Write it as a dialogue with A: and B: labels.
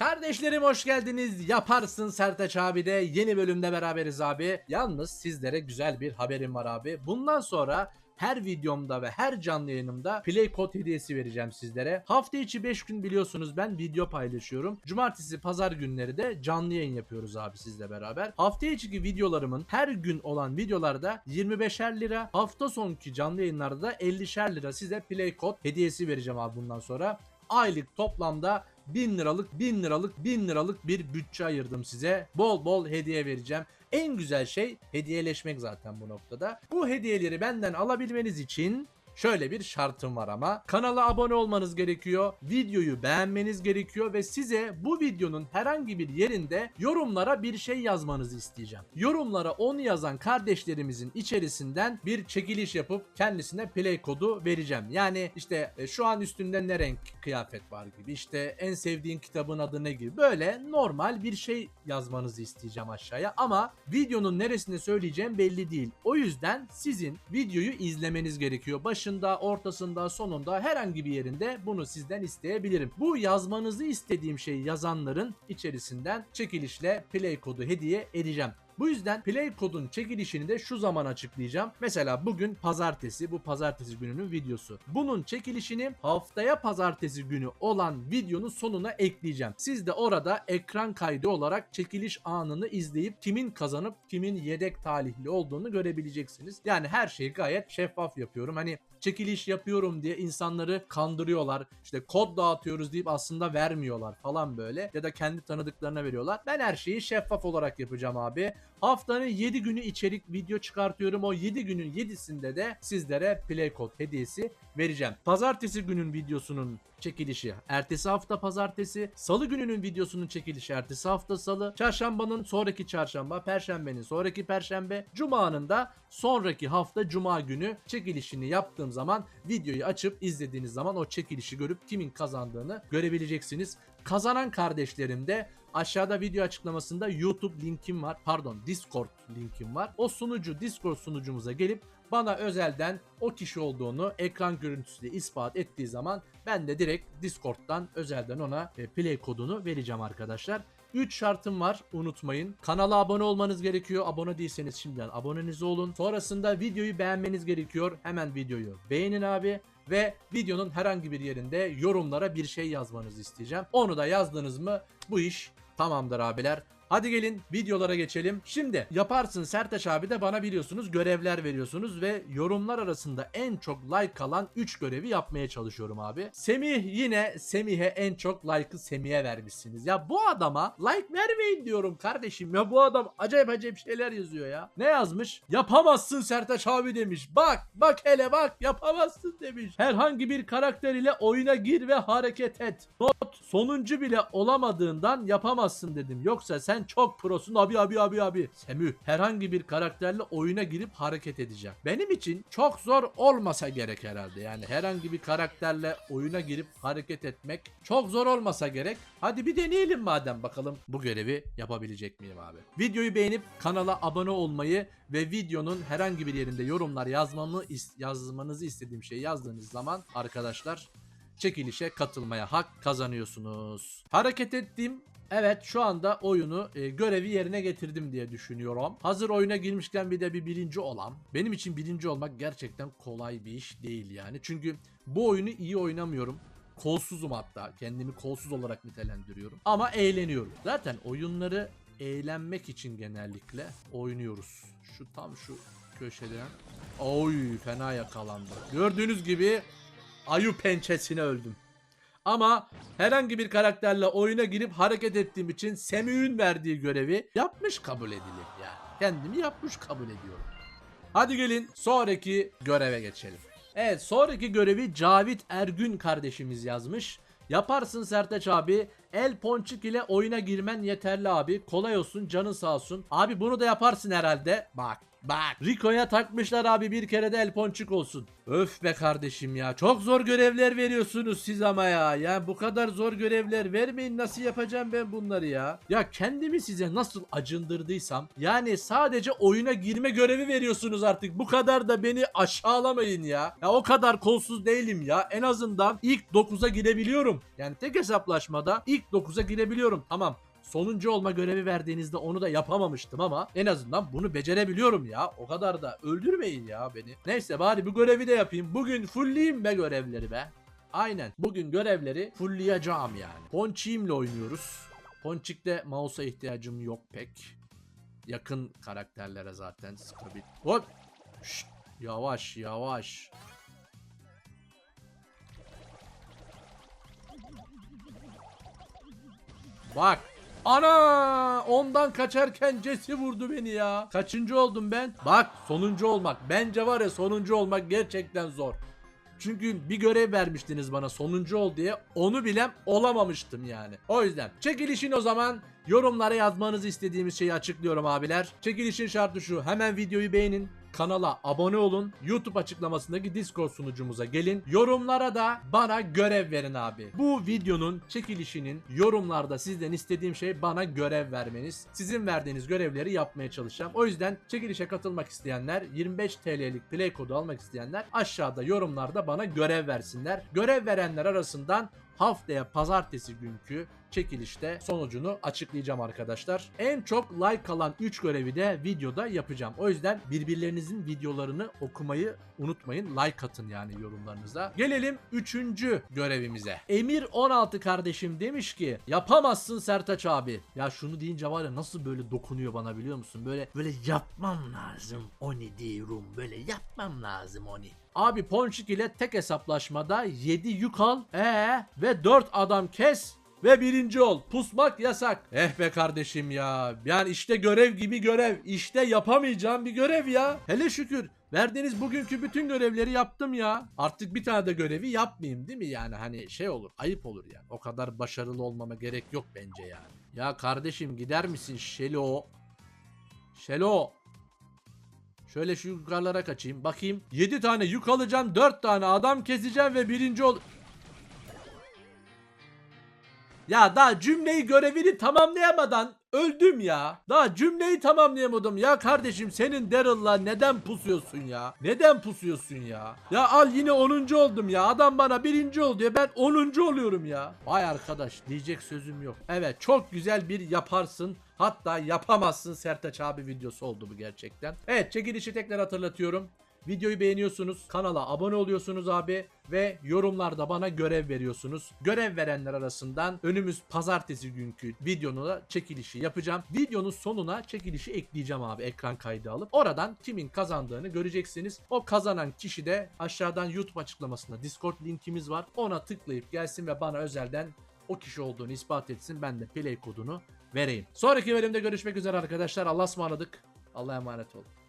A: Kardeşlerim hoş geldiniz. Yaparsın Sertaç abi de yeni bölümde beraberiz abi. Yalnız sizlere güzel bir haberim var abi. Bundan sonra her videomda ve her canlı yayınımda play code hediyesi vereceğim sizlere. Hafta içi 5 gün biliyorsunuz ben video paylaşıyorum. Cumartesi pazar günleri de canlı yayın yapıyoruz abi sizle beraber. Hafta içi videolarımın her gün olan videolarda 25'er lira, hafta sonki canlı yayınlarda da 50'şer lira size play code hediyesi vereceğim abi bundan sonra. Aylık toplamda 1000 liralık 1000 liralık 1000 liralık bir bütçe ayırdım size. Bol bol hediye vereceğim. En güzel şey hediyeleşmek zaten bu noktada. Bu hediyeleri benden alabilmeniz için Şöyle bir şartım var ama kanala abone olmanız gerekiyor, videoyu beğenmeniz gerekiyor ve size bu videonun herhangi bir yerinde yorumlara bir şey yazmanızı isteyeceğim. Yorumlara onu yazan kardeşlerimizin içerisinden bir çekiliş yapıp kendisine play kodu vereceğim. Yani işte e, şu an üstünde ne renk kıyafet var gibi işte en sevdiğin kitabın adı ne gibi böyle normal bir şey yazmanızı isteyeceğim aşağıya ama videonun neresinde söyleyeceğim belli değil. O yüzden sizin videoyu izlemeniz gerekiyor. Başında, ortasında, sonunda herhangi bir yerinde bunu sizden isteyebilirim. Bu yazmanızı istediğim şeyi yazanların içerisinden çekilişle play kodu hediye edeceğim. Bu yüzden play kodun çekilişini de şu zaman açıklayacağım. Mesela bugün pazartesi, bu pazartesi gününün videosu. Bunun çekilişini haftaya pazartesi günü olan videonun sonuna ekleyeceğim. Siz de orada ekran kaydı olarak çekiliş anını izleyip kimin kazanıp kimin yedek talihli olduğunu görebileceksiniz. Yani her şeyi gayet şeffaf yapıyorum. Hani çekiliş yapıyorum diye insanları kandırıyorlar. İşte kod dağıtıyoruz deyip aslında vermiyorlar falan böyle. Ya da kendi tanıdıklarına veriyorlar. Ben her şeyi şeffaf olarak yapacağım abi. Haftanın 7 günü içerik video çıkartıyorum. O 7 günün 7'sinde de sizlere play code hediyesi vereceğim. Pazartesi günün videosunun çekilişi ertesi hafta pazartesi, salı gününün videosunun çekilişi ertesi hafta salı, çarşambanın sonraki çarşamba, perşembenin sonraki perşembe, cumanın da sonraki hafta cuma günü çekilişini yaptığım zaman videoyu açıp izlediğiniz zaman o çekilişi görüp kimin kazandığını görebileceksiniz. Kazanan kardeşlerim de aşağıda video açıklamasında YouTube linkim var. Pardon Discord linkim var. O sunucu Discord sunucumuza gelip bana özelden o kişi olduğunu ekran görüntüsüyle ispat ettiği zaman ben de direkt Discord'dan özelden ona e, play kodunu vereceğim arkadaşlar. 3 şartım var unutmayın. Kanala abone olmanız gerekiyor. Abone değilseniz şimdiden aboneniz olun. Sonrasında videoyu beğenmeniz gerekiyor. Hemen videoyu beğenin abi ve videonun herhangi bir yerinde yorumlara bir şey yazmanızı isteyeceğim. Onu da yazdınız mı bu iş tamamdır abiler. Hadi gelin videolara geçelim. Şimdi yaparsın Sertaç abi de bana biliyorsunuz görevler veriyorsunuz ve yorumlar arasında en çok like alan 3 görevi yapmaya çalışıyorum abi. Semih yine Semih'e en çok like'ı Semih'e vermişsiniz. Ya bu adama like vermeyin diyorum kardeşim ya bu adam acayip acayip şeyler yazıyor ya. Ne yazmış? Yapamazsın Sertaç abi demiş. Bak bak hele bak yapamazsın demiş. Herhangi bir karakter ile oyuna gir ve hareket et. Not sonuncu bile olamadığından yapamazsın dedim. Yoksa sen çok prosun abi abi abi abi. Semih herhangi bir karakterle oyuna girip hareket edeceğim. Benim için çok zor olmasa gerek herhalde. Yani herhangi bir karakterle oyuna girip hareket etmek çok zor olmasa gerek. Hadi bir deneyelim madem bakalım bu görevi yapabilecek miyim abi. Videoyu beğenip kanala abone olmayı ve videonun herhangi bir yerinde yorumlar yazmamı yazmanızı istediğim şeyi yazdığınız zaman arkadaşlar çekilişe katılmaya hak kazanıyorsunuz. Hareket ettiğim Evet şu anda oyunu e, görevi yerine getirdim diye düşünüyorum. Hazır oyuna girmişken bir de bir birinci olan. Benim için birinci olmak gerçekten kolay bir iş değil yani. Çünkü bu oyunu iyi oynamıyorum. Kolsuzum hatta. Kendimi kolsuz olarak nitelendiriyorum. Ama eğleniyorum. Zaten oyunları eğlenmek için genellikle oynuyoruz. Şu tam şu köşeden. Oy fena yakalandı. Gördüğünüz gibi ayu pençesine öldüm. Ama herhangi bir karakterle oyuna girip hareket ettiğim için Semih'in verdiği görevi yapmış kabul edilir yani. Kendimi yapmış kabul ediyorum. Hadi gelin sonraki göreve geçelim. Evet sonraki görevi Cavit Ergün kardeşimiz yazmış. Yaparsın Sertaç abi. El Ponçik ile oyuna girmen yeterli abi. Kolay olsun canın sağ olsun. Abi bunu da yaparsın herhalde. Bak Bak Rico'ya takmışlar abi bir kere de el ponçik olsun. Öf be kardeşim ya. Çok zor görevler veriyorsunuz siz ama ya. Ya bu kadar zor görevler vermeyin. Nasıl yapacağım ben bunları ya? Ya kendimi size nasıl acındırdıysam yani sadece oyuna girme görevi veriyorsunuz artık. Bu kadar da beni aşağılamayın ya. Ya o kadar kolsuz değilim ya. En azından ilk 9'a girebiliyorum. Yani tek hesaplaşmada ilk 9'a girebiliyorum. Tamam. Sonuncu olma görevi verdiğinizde onu da yapamamıştım ama en azından bunu becerebiliyorum ya. O kadar da öldürmeyin ya beni. Neyse bari bu görevi de yapayım. Bugün fullleyeyim be görevleri be. Aynen. Bugün görevleri fullleyeceğim yani. Ponçik'imle oynuyoruz. Ponçik'te mouse'a ihtiyacım yok pek. Yakın karakterlere zaten sıkabil. Hop. Şşt. Yavaş yavaş. Bak. Ana! Ondan kaçarken Jesse vurdu beni ya. Kaçıncı oldum ben? Bak sonuncu olmak. Bence var ya sonuncu olmak gerçekten zor. Çünkü bir görev vermiştiniz bana sonuncu ol diye. Onu bilem olamamıştım yani. O yüzden çekilişin o zaman yorumlara yazmanızı istediğimiz şeyi açıklıyorum abiler. Çekilişin şartı şu. Hemen videoyu beğenin. Kanala abone olun. YouTube açıklamasındaki Discord sunucumuza gelin. Yorumlara da bana görev verin abi. Bu videonun çekilişinin yorumlarda sizden istediğim şey bana görev vermeniz. Sizin verdiğiniz görevleri yapmaya çalışacağım. O yüzden çekilişe katılmak isteyenler 25 TL'lik play kodu almak isteyenler aşağıda yorumlarda bana görev versinler. Görev verenler arasından haftaya pazartesi günkü çekilişte sonucunu açıklayacağım arkadaşlar. En çok like alan 3 görevi de videoda yapacağım. O yüzden birbirlerinizin videolarını okumayı unutmayın. Like atın yani yorumlarınıza. Gelelim 3. görevimize. Emir 16 kardeşim demiş ki yapamazsın Sertaç abi. Ya şunu deyince var ya nasıl böyle dokunuyor bana biliyor musun? Böyle böyle yapmam lazım oni diyorum. Böyle yapmam lazım oni. Abi Ponçik ile tek hesaplaşmada 7 yük al. Ee ve 4 adam kes ve birinci ol. Pusmak yasak. Eh be kardeşim ya. Yani işte görev gibi görev. İşte yapamayacağım bir görev ya. Hele şükür. Verdiğiniz bugünkü bütün görevleri yaptım ya. Artık bir tane de görevi yapmayayım değil mi yani? Hani şey olur, ayıp olur yani. O kadar başarılı olmama gerek yok bence yani. Ya kardeşim gider misin Şelo? Şelo. Şöyle şu yukarılara kaçayım. Bakayım. 7 tane yük alacağım. 4 tane adam keseceğim ve birinci ol... Ya daha cümleyi görevini tamamlayamadan öldüm ya. Daha cümleyi tamamlayamadım ya kardeşim senin Daryl'la neden pusuyorsun ya? Neden pusuyorsun ya? Ya al yine 10. oldum ya. Adam bana birinci ol diyor. Ben 10. oluyorum ya. Vay arkadaş diyecek sözüm yok. Evet çok güzel bir yaparsın. Hatta yapamazsın Sertaç abi videosu oldu bu gerçekten. Evet çekilişi tekrar hatırlatıyorum. Videoyu beğeniyorsunuz, kanala abone oluyorsunuz abi ve yorumlarda bana görev veriyorsunuz. Görev verenler arasından önümüz pazartesi günkü videonu da çekilişi yapacağım. Videonun sonuna çekilişi ekleyeceğim abi ekran kaydı alıp. Oradan kimin kazandığını göreceksiniz. O kazanan kişi de aşağıdan YouTube açıklamasında Discord linkimiz var. Ona tıklayıp gelsin ve bana özelden o kişi olduğunu ispat etsin. Ben de play kodunu vereyim. Sonraki bölümde görüşmek üzere arkadaşlar. Allah'a ısmarladık. Allah'a emanet olun.